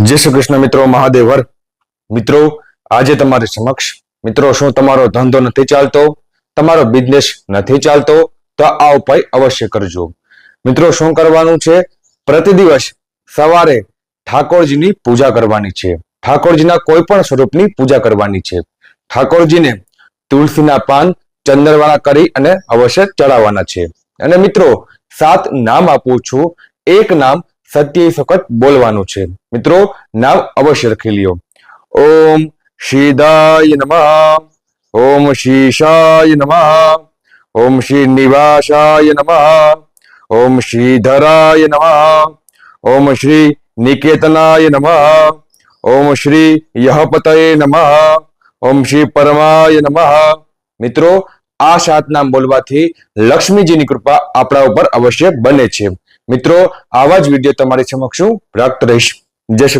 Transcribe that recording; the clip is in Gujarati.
જય શ્રી કૃષ્ણ મિત્રો, મહાદેવ મિત્રો, આજે તમારી સમક્ષ, મિત્રો, શું તમારો ધંધો નથી ચાલતો? તમારો બિઝનેસ નથી ચાલતો? તો આ ઉપાય અવશ્ય કરજો. મિત્રો, શું કરવાનું છે? પ્રતિ દિવસ સવારે ઠાકોરજીની પૂજા કરવાની છે. ઠાકોરજીના કોઈ પણ સ્વરૂપની પૂજા કરવાની છે. ઠાકોરજીને તુલસીના પાન ચંદનવાળા કરી અને અવશ્ય ચડાવવાના છે. અને મિત્રો, સાત નામ આપું છું. એક નામ સત્ય સખત બોલવાનું છે. મિત્રો, નામ અવશ્ય લખી લ્યો. ઓમ શિદાય નમઃ. ઓમ શીશાય નમઃ. ઓમ શ્રી નિવાસાય નમઃ. ઓમ શ્રીધરાય નમઃ. ઓમ શ્રી નિકેતનાય નમઃ. ઓમ શ્રી યહપતય નમઃ. ઓમ શ્રી પરમાય નમઃ. મિત્રો, આ સાત નામ બોલવાથી લક્ષ્મીજીની કૃપા આપણા ઉપર અવશ્ય બને છે. મિત્રો આવા જ વીડિયો તમારી સમક્ષ હું રાખતો રહીશ. જય શ્રી